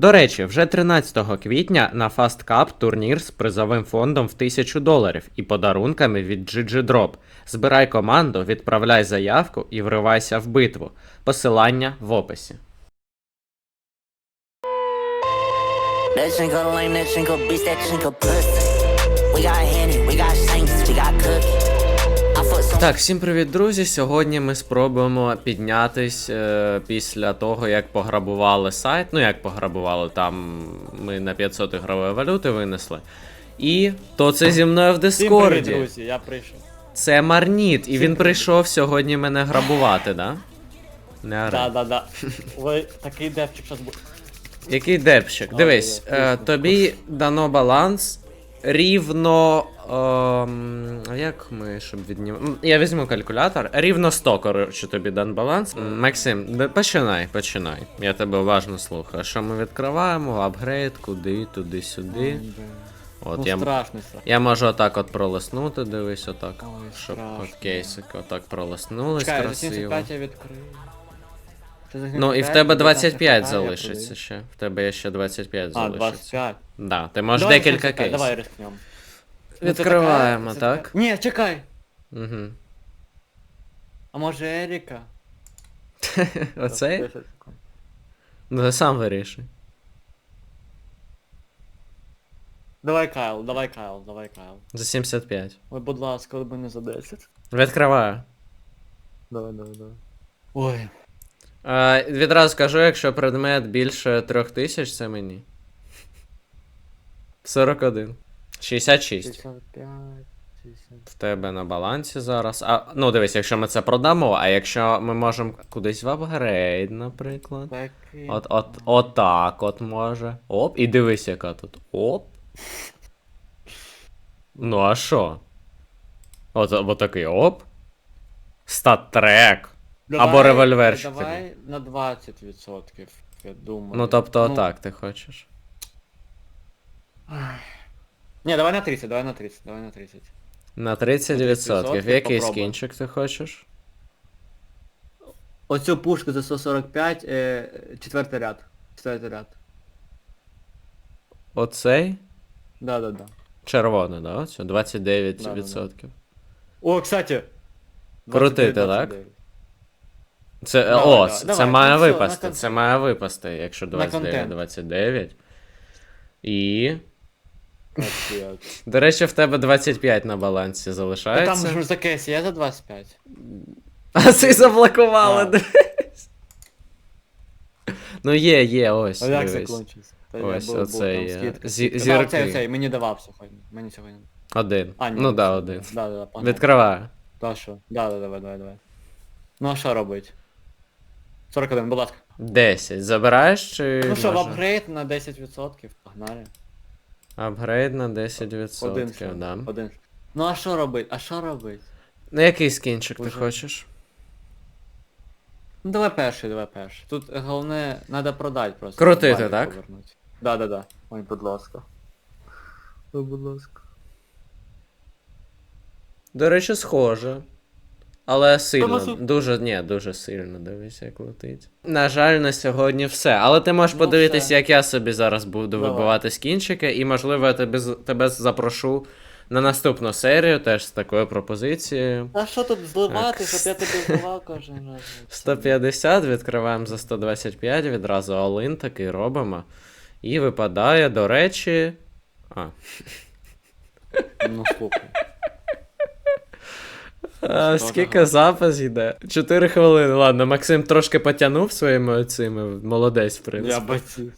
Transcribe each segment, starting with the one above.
До речі, вже 13 квітня на Fast Cup турнір з призовим фондом в 1000 доларів і подарунками від GG Drop. Збирай команду, відправляй заявку і вривайся в битву. Посилання в описі. That Так, всім привіт, друзі. Сьогодні ми спробуємо піднятись е, після того, як пограбували сайт. Ну, як пограбували, там ми на 500 ігрової валюти винесли. І то це зі мною в Всім привіт, Дискорді. друзі, я прийшов. Це Марніт, і він прийшов сьогодні мене грабувати, да? Не ори. Да, да, да. Ви такий девчик зараз буде. Який депщик? Дивись, е, тобі дано баланс рівно. Ем, а як ми, щоб віднімати? Я візьму калькулятор. Рівно 100, коротше, тобі дан баланс. Максим, починай, починай. Я тебе уважно слухаю. Що ми відкриваємо? Апгрейд, куди, туди, сюди. От Ну я, страх. я можу отак от пролиснути, дивись, отак. Ой, щоб страшно. от кейсик отак пролиснулись Чекай, красиво. 75 я відкрию. Ну і в тебе за 25 25 залишиться ще. В тебе є ще 25 А, залишиться. 25. Да, ти можеш Давай декілька кейсів. Давай рискнем. Відкриваємо, Це так? така- Ні, чекай. Угу. А може Еріка? Оцей? 10 секунд. Ну ти сам вирішуй. Давай Кайл, давай Кайл, давай Кайл. За 75. Ой, будь ласка, б не за 10. Відкриваю. Давай, давай, давай. Ой. А, відразу скажу, якщо предмет більше 3000, це мені. 41. 66. 65, В тебе на балансі зараз. А, ну дивись, якщо ми це продамо, а якщо ми можемо кудись в апгрейд, наприклад. Такий. От, от, от так от може. Оп, і дивись, яка тут. Оп. Ну а що? От, от такий оп. Стат-трек. Давай- Або револьверчик Давай на 20%, я думаю. Ну тобто отак ти хочеш. Ні, давай на 30, давай на 30, давай на 30. На 30%. 30%, Який попробуй. скінчик ти хочеш? Оцю пушку за 145, е, четвертий ряд. Четвертий ряд. Оцей? Да, да, да. Червоний, да? Оце 29%. О, кстати. Крутити, 29, так? Це, Давай, о, давай, це давай, має ну на випасти. контент. Це має випасти, якщо На 29, 29. І. До речі, в тебе 25 на балансі Та залишається. там ж за кейс є за 25. А це заблокували, А. дивись. Ну є, є, ось. А як дивись. закончився? Ось, оце є. Зі- Зі, зірки. Оцей, оцей, мені давав сьогодні. Мені сьогодні. Один. А, ні, ну ні, да, один. Да, да, да, погнали. Відкриваю. Да, що? Да, да, давай, давай, давай. Ну а що робить? 41, будь ласка. 10. Забираєш чи. Ну що, в може? апгрейд на 10%, погнали. Апгрейд на 10%, Один. да. Один. Ну а що робить? А що робить? Ну який скінчик ти Уже. хочеш? Ну давай перший, давай перший. Тут головне, треба продати просто. Крутити, щоб так? повернути. Да, да, да. Ой, будь ласка. Ой, будь ласка. До речі, схоже. Але сильно. масу- Дуже, ні, дуже сильно дивись, як летить. На жаль, на сьогодні все. Але ти можеш Ну, подивитись, все. як я собі зараз буду Давай. вибивати скінчики, і можливо я тебе, тебе запрошу на наступну серію, теж з такою пропозицією. А що тут зливати, щоб я тебе зливав кожен раз? 150 відкриваємо за 125, відразу all-in такий робимо. І випадає, до речі. А. Ну слухай. А, скільки запис йде? 4 хвилини. Ладно, Максим трошки потягнув своїми оцими. Молодець, в Я принципі. бачу.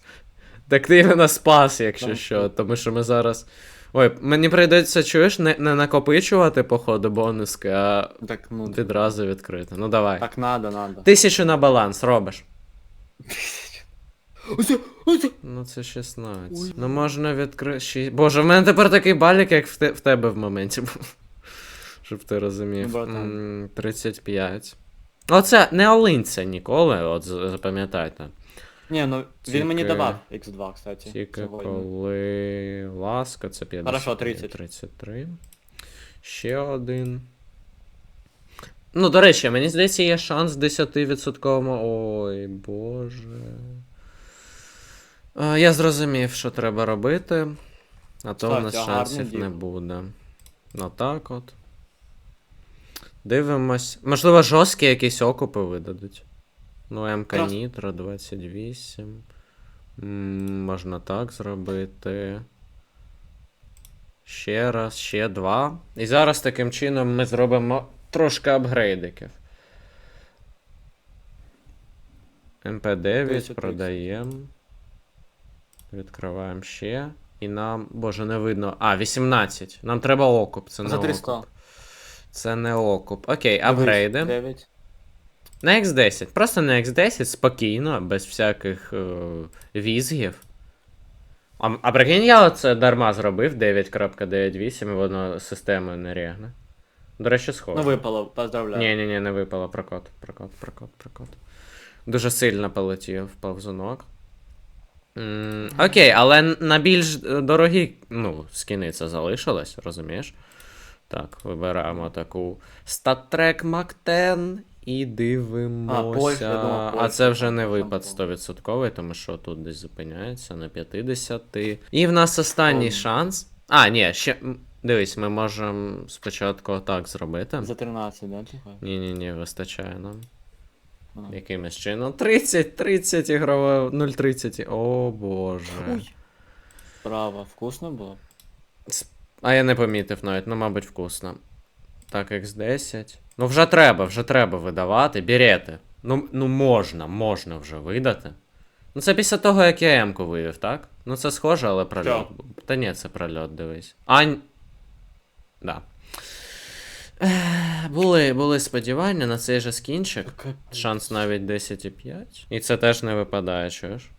Так ти мене спас, якщо Так, що. Тому що ми зараз. Ой, мені прийдеться, чуєш, не, не накопичувати, походу, бонуски, а Так, ну. відразу відкрити. Ну давай. Так надо, надо. Тисячу на баланс робиш. Ось, ось. Ну це 16. Ой. Ну можна відкрити. Боже, в мене тепер такий балік, як в, те... в тебе в моменті був. Щоб ти розумів. Ну, братан. М, 35. Оце не олинця ніколи, от запам'ятайте. Ні, ну він мені давав X2, кстати. Тільки сьогодні. коли ласка, це 50. Хорошо, 30. 33. Ще один. Ну, до речі, мені здається, є шанс 10%. Ой, боже. Е, Я зрозумів, що треба робити, а то в нас шансів дім. не буде. Ну так от. Дивимось. Можливо, жорсткі якісь окупи видадуть. Ну, МК Нітро 28. М, Можна так зробити. Ще раз, ще два. І зараз таким чином ми зробимо трошки апгрейдиків. МП9 продаємо. Відкриваємо ще. І нам. Боже, не видно. А, 18. Нам треба окуп. Це не За окуп. 300. Це не окуп. Окей, апгрейди. 9. На X10. Просто на X10 спокійно, без всяких е, візгів. А, а прикинь, я оце дарма зробив 9.98 і воно системою не регне. До речі, схоже. Ну випало, поздравляю. Ні, ні, ні, не випало. Прокот, прокот, прокот, прокот. Дуже сильно полетів повзунок. Окей, але на більш е, дорогі, ну, скіни це залишилось, розумієш? Так, вибираємо таку Mac 10 і дивимося. Польща, я думав, а це вже не випад було. 100%, тому що тут десь зупиняється на 50. І в нас останній Ом. шанс. А, ні, ще. Дивись, ми можемо спочатку отак зробити. За 13, да? типа? Ні, вистачає нам. Ага. Якимось чином. 30, 30 ігрове, 0,30. О боже. Ой. Право, вкусно було? А я не помітив навіть, ну, мабуть, вкусно. Так, X10. Ну, вже треба, вже треба видавати. Берете. Ну, ну можна, можна вже видати. Ну, це після того, як я М-ку вивів, так? Ну, це схоже, але прольот. Що? Та ні, це прольот, дивись. Ань. Да. Були, були сподівання на цей же скінчик. Шанс навіть 10,5. І це теж не випадає, чуєш?